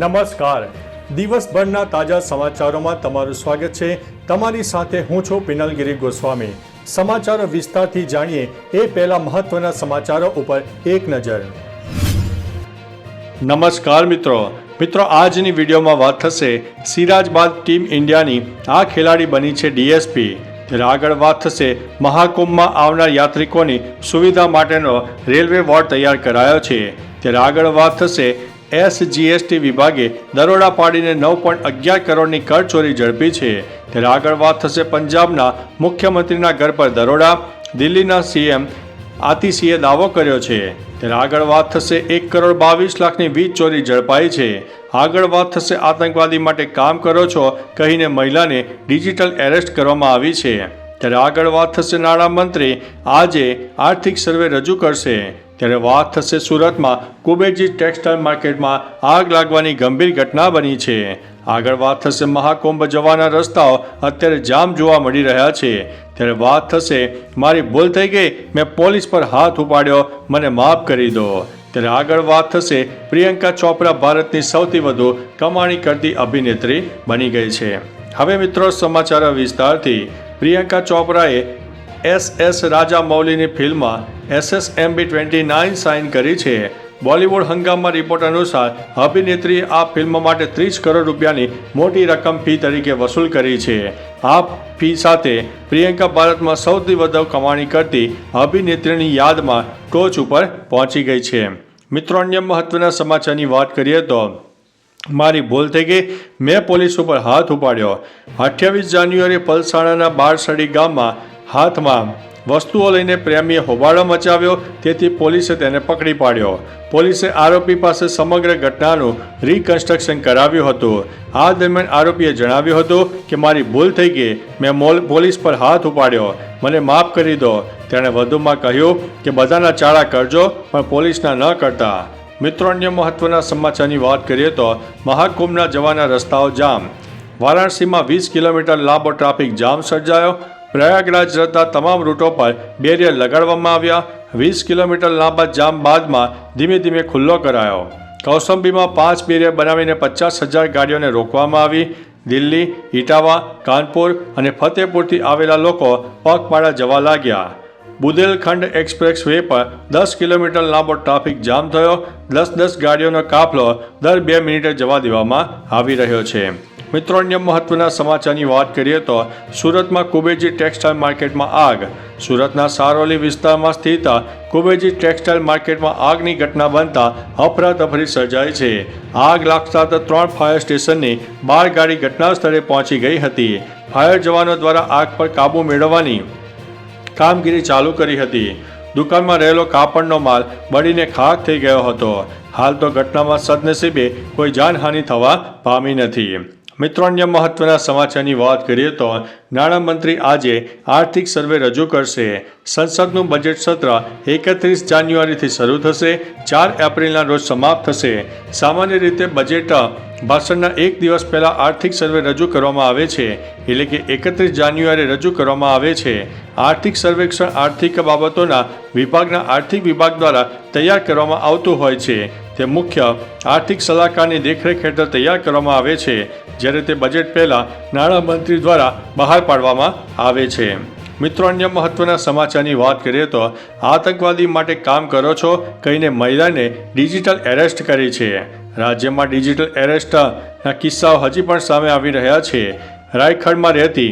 નમસ્કાર. દિવસભરના તાજા સમાચારોમાં તમારું સ્વાગત છે. તમારી સાથે હું છું પિનલગીરી ગોસ્વામી. સમાચારો વિસ્તારથી જાણીએ એ પહેલા મહત્વના સમાચારો ઉપર એક નજર. નમસ્કાર મિત્રો. મિત્રો, આજની વિડીયોમાં વાત થશે સિરાજ બાદ ટીમ ઇન્ડિયાની આ ખેલાડી બની છે ડીએસપી. ત્યારે આગળ વાત થશે મહાકુંભમાં આવનાર યાત્રિકોની સુવિધા માટેનો રેલવે વોર્ડ તૈયાર કરાયો છે. ત્યારે આગળ વાત થશે એસજીએસટી વિભાગે દરોડા પાડીને નવ પોઈન્ટ અગિયાર કરોડની કરચોરી ઝડપી છે. ત્યારે આગળ વાત થશે પંજાબના મુખ્યમંત્રીના ઘર પર દરોડા. દિલ્હીના સીએમ આતિશીએ દાવો કર્યો છે. ત્યારે આગળ વાત થશે એક કરોડ બાવીસ લાખની વીજ ચોરી ઝડપાઈ છે. આગળ વાત થશે આતંકવાદી માટે કામ કરો છો કહીને મહિલાને ડિજિટલ એરેસ્ટ કરવામાં આવી છે. ત્યારે આગળ વાત થશે નાણામંત્રી. આજે આર્થિક સર્વે રજૂ કરશે. ત્યારે વાત થશે સુરતમાં કુબેરજી ટેક્સટાઇલ માર્કેટમાં આગ લાગવાની ગંભીર ઘટના બની છે. આગળ વાત થશે મહાકુંભ જવાના રસ્તાઓ અત્યારે જામ જોવા મળી રહ્યા છે. ત્યારે વાત થશે, મારી ભૂલ થઈ ગઈ, મેં પોલીસ પર હાથ ઉપાડ્યો, મને માફ કરી દો. ત્યારે આગળ વાત થશે, પ્રિયંકા ચોપરા ભારતની સૌથી વધુ કમાણી કરતી અભિનેત્રી બની ગઈ છે. હવે મિત્રો સમાચાર વિસ્તારથી, પ્રિયંકા ચોપરાએ એસ એસ રાજા મૌલીની ફિલ્મમાં S S M B twenty nine sign કરી છે. બોલિવૂડ હંગામા રિપોર્ટ અનુસાર અભિનેત્રીએ આ ફિલ્મ માટે ત્રીસ કરોડ રૂપિયાની મોટી રકમ ફી તરીકે વસૂલ કરી છે. આ ફી સાથે પ્રિયંકા ભારતમાં સૌથી વધુ કમાણી કરતી અભિનેત્રીની યાદમાં ટોચ ઉપર પહોંચી ગઈ છે. મિત્રો, અન્ય મહત્વના સમાચારની વાત કરીએ તો મારી ભૂલ થઈ ગઈ. મેં પોલીસ ઉપર હાથ ઉપાડ્યો. અઠ્યાવીસ જાન્યુઆરી પલસાણાના બારસડી ગામમાં હાથમાં વસ્તુઓ લઈને પ્રેમીએ હોબાળો મચાવ્યો, તેથી પોલીસે તેને પકડી પાડ્યો. પોલીસે આરોપી પાસે સમગ્ર ઘટનાનું રિકન્સ્ટ્રક્શન કરાવ્યું હતું. આ દરમિયાન આરોપીએ જણાવ્યું હતું કે, મારી ભૂલ થઈ ગઈ. મેં મોલ, પોલીસ પર હાથ ઉપાડ્યો. મને માફ કરી દો. તેણે વધુમાં કહ્યું કે, બધાના ચાળા કરજો, પણ પોલીસના ન કરતા. મિત્રો, અન્ય મહત્વના સમાચારની વાત કરીએ તો, મહાકુંભના જવાના રસ્તાઓ જામ. વારાણસીમાં વીસ કિલોમીટર લાંબો ટ્રાફિક જામ સર્જાયો. પ્રયાગરાજ જતા તમામ રૂટો પર બેરિયર લગાડવામાં આવ્યા. વીસ કિલોમીટર લાંબા જામ બાદમાં ધીમે ધીમે ખુલ્લો કરાયો. કૌસંબીમાં પાંચ બેરિયર બનાવીને પચાસ હજાર ગાડીઓને રોકવામાં આવી. દિલ્હી, ઇટાવા, કાનપુર અને ફતેપુરથી આવેલા લોકો પગપાળા જવા લાગ્યા. બુદેલખંડ એક્સપ્રેસ વે પર દસ કિલોમીટર લાંબો ટ્રાફિક જામ થયો. દસ દસ ગાડીઓનો કાફલો દર બે મિનિટે જવા દેવામાં આવી રહ્યો છે. મિત્રો, અન્ય મહત્વના સમાચારની વાત કરીએ તો સુરતમાં કુબેજી ટેક્સટાઇલ માર્કેટમાં આગ. સુરતના સારોલી વિસ્તારમાં સ્થિત કુબેજી ટેક્સટાઇલ માર્કેટમાં આગની ઘટના બનતા અફરાતફરી સર્જાઈ છે. આગ લાગતા ત્રણ ફાયર સ્ટેશનની બાર ગાડી ઘટના સ્થળે પહોંચી ગઈ હતી. ફાયર જવાનો દ્વારા આગ પર કાબૂ મેળવવાની કામગીરી ચાલુ કરી હતી. દુકાનમાં રહેલો કાપડનો માલ બળીને ખાક થઈ ગયો હતો. હાલ તો ઘટનામાં સદનસીબે કોઈ જાનહાનિ થવા પામી નથી. મિત્રો, અન્ય મહત્વના સમાચારની વાત કરીએ તો નાણામંત્રી આજે આર્થિક સર્વે રજૂ કરશે. સંસદનું બજેટ સત્ર એકત્રીસ જાન્યુઆરીથી શરૂ થશે. ચાર એપ્રિલના રોજ સમાપ્ત થશે. સામાન્ય રીતે બજેટ ભાષણના એક દિવસ પહેલાં આર્થિક સર્વે રજૂ કરવામાં આવે છે. એટલે કે એકત્રીસ જાન્યુઆરી રજૂ કરવામાં આવે છે. આર્થિક સર્વેક્ષણ આર્થિક બાબતોના વિભાગના આર્થિક વિભાગ દ્વારા તૈયાર કરવામાં આવતું હોય છે. તે મુખ્ય આર્થિક સલાહકારની દેખરેખ હેઠળ તૈયાર કરવામાં આવે છે, જ્યારે તે બજેટ પહેલાં નાણામંત્રી દ્વારા બહાર પાડવામાં આવે છે. મિત્રો, અન્ય મહત્વના સમાચારની વાત કરીએ તો, આતંકવાદી માટે કામ કરો છો કહીને મહિલાને ડિજિટલ એરેસ્ટ કરી છે. રાજ્યમાં ડિજિટલ એરેસ્ટના કિસ્સાઓ હજી પણ સામે આવી રહ્યા છે. રાયખડમાં રહેતી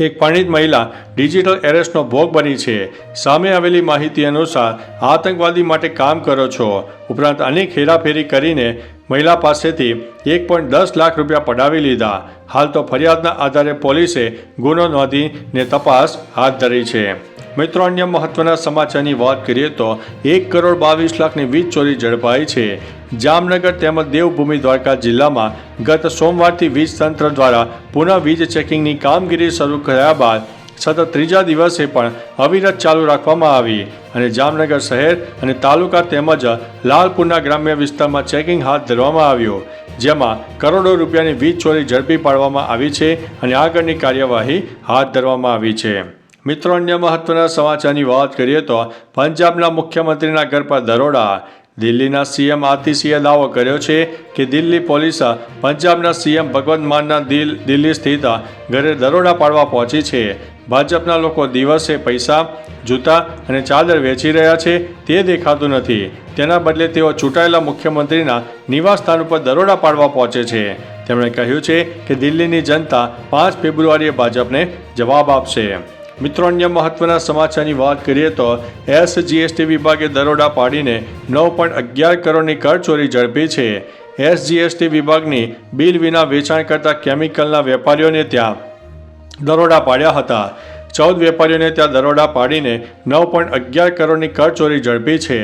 એક પરિણીત મહિલા ડિજિટલ એરેસ્ટનો ભોગ બની છે. સામે આવેલી માહિતી અનુસાર, આતંકવાદી માટે કામ કરો છો. ઉપરાંત અનેક હેરાફેરી કરીને મહિલા પાસેથી એક પોઈન્ટ દસ લાખ રૂપિયા પડાવી લીધા. હાલ તો ફરિયાદના આધારે પોલીસે ગુનો નોંધીને તપાસ હાથ ધરી છે. મિત્રો, અન્ય મહત્વના સમાચારની વાત કરીએ તો એક કરોડ બાવીસ લાખની વીજ ચોરી ઝડપાઈ છે. જામનગર તેમજ દેવભૂમિ દ્વારકા જિલ્લામાં ગત સોમવારથી વીજ તંત્ર દ્વારા પુનઃ વીજ ચેકિંગની કામગીરી શરૂ કર્યા બાદ સતત ત્રીજા દિવસે પણ અવિરત ચાલુ રાખવામાં આવી અને જામનગર શહેર અને તાલુકા તેમજ લાલપુરના ગ્રામ્ય વિસ્તારમાં ચેકિંગ હાથ ધરવામાં આવ્યું, જેમાં કરોડો રૂપિયાની વીજ ચોરી ઝડપી પાડવામાં આવી છે અને આગળની કાર્યવાહી હાથ ધરવામાં આવી છે. મિત્રો, અન્ય મહત્વના સમાચારની વાત કરીએ તો પંજાબના મુખ્યમંત્રીના ઘર પર દરોડા દિલ્હીના સીએમ આતિશીએ દાવો કર્યો છે કે દિલ્હી પોલીસ પંજાબના સીએમ ભગવંત માનના દિલ, દિલ્હી સ્થિત ઘરે દરોડા પાડવા પહોંચી છે. ભાજપના લોકો દિવસે પૈસા, જૂતા અને ચાદર વેચી રહ્યા છે, તે દેખાતું નથી. તેના બદલે તેઓ ચૂંટાયેલા મુખ્યમંત્રીના નિવાસસ્થાન ઉપર દરોડા પાડવા પહોંચે છે. તેમણે કહ્યું છે કે દિલ્હીની જનતા પાંચ ફેબ્રુઆરીએ ભાજપને જવાબ આપશે. મિત્રો, અન્ય મહત્વના સમાચારની વાત કરીએ તો એસજીએસટી વિભાગે દરોડા પાડીને નવ પોઈન્ટ અગિયાર કરોડની કરચોરી ઝડપી છે. એસજીએસટી વિભાગની બિલ વિના વેચાણ કરતા કેમિકલના વેપારીઓને ત્યાં દરોડા પાડ્યા હતા. ચૌદ વેપારીઓને ત્યાં દરોડા પાડીને નવ પોઈન્ટ અગિયાર કરોડની કરચોરી ઝડપી છે.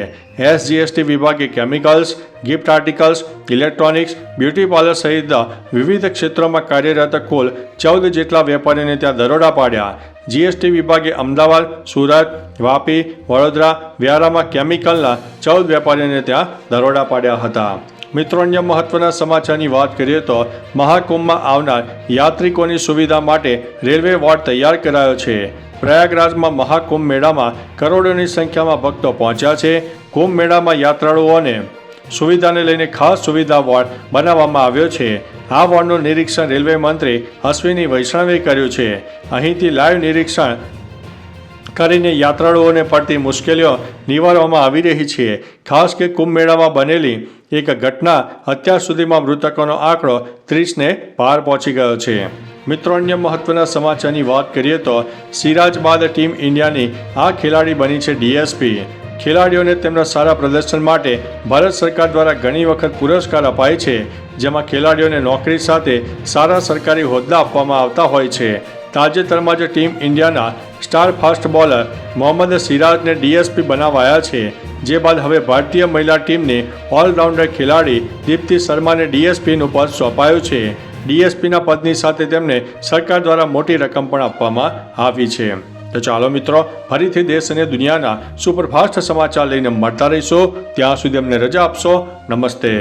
એસજીએસટી વિભાગે chemicals gift articles electronics beauty parlour સહિત વિવિધ ક્ષેત્રોમાં કાર્યરત કુલ ચૌદ જેટલા વેપારીઓને ત્યાં દરોડા પાડ્યા. જીએસટી વિભાગે અમદાવાદ, સુરત, વાપી, વડોદરા, વ્યારામાં કેમિકલના ચૌદ વેપારીઓને ત્યાં દરોડા પાડ્યા હતા. મિત્રો, અન્ય મહત્વના સમાચારની વાત કરીએ તો મહાકુંભમાં આવનાર યાત્રિકોની સુવિધા માટે રેલવે વોર્ડ તૈયાર કરાયો છે. પ્રયાગરાજમાં મહાકુંભ મેળામાં કરોડોની સંખ્યામાં ભક્તો પહોંચ્યા છે. કુંભ મેળામાં યાત્રાળુઓને સુવિધાને લઈને ખાસ સુવિધા વોર્ડ બનાવવામાં આવ્યો છે. આ વોર્ડનું નિરીક્ષણ રેલવે મંત્રી અશ્વિની વૈષ્ણવે કર્યું છે. અહીંથી લાઈવ નિરીક્ષણ કરીને યાત્રાળુઓને પડતી મુશ્કેલીઓ નિવારવામાં આવી રહી છે. ખાસ કે કુંભ મેળામાં બનેલી એક ઘટના અત્યાર સુધીમાં મૃતકોનો આંકડો ત્રીસને પાર પહોંચી ગયો છે. મિત્રો, અન્ય મહત્વના સમાચારની વાત કરીએ તો સિરાજ બાદ ટીમ ઇન્ડિયાની આ ખેલાડી બની છે ડીએસપી. ખેલાડીઓને તેમના સારા પ્રદર્શન માટે ભારત સરકાર દ્વારા ઘણી વખત પુરસ્કાર અપાય છે, જેમાં ખેલાડીઓને નોકરી સાથે સારા સરકારી હોદ્દા આપવામાં આવતા હોય છે. તાજેતરમાં જ ટીમ ઇન્ડિયાના સ્ટાર ફાસ્ટ બોલર મોહમ્મદ સિરાજને ડીએસપી બનાવાયા છે, જે બાદ હવે ભારતીય મહિલા ટીમને ઓલરાઉન્ડર ખેલાડી દીપ્તિ શર્માને ડીએસપીનું પદ સોંપાયું છે. ડીએસપીના પદની સાથે તેમને સરકાર દ્વારા મોટી રકમ પણ આપવામાં આવી છે. તો ચાલો મિત્રો, ફરીથી દેશ અને દુનિયાના સુપરફાસ્ટ સમાચાર લઈને મળતા રહીશો. ત્યાં સુધી અમને રજા આપશો. નમસ્તે.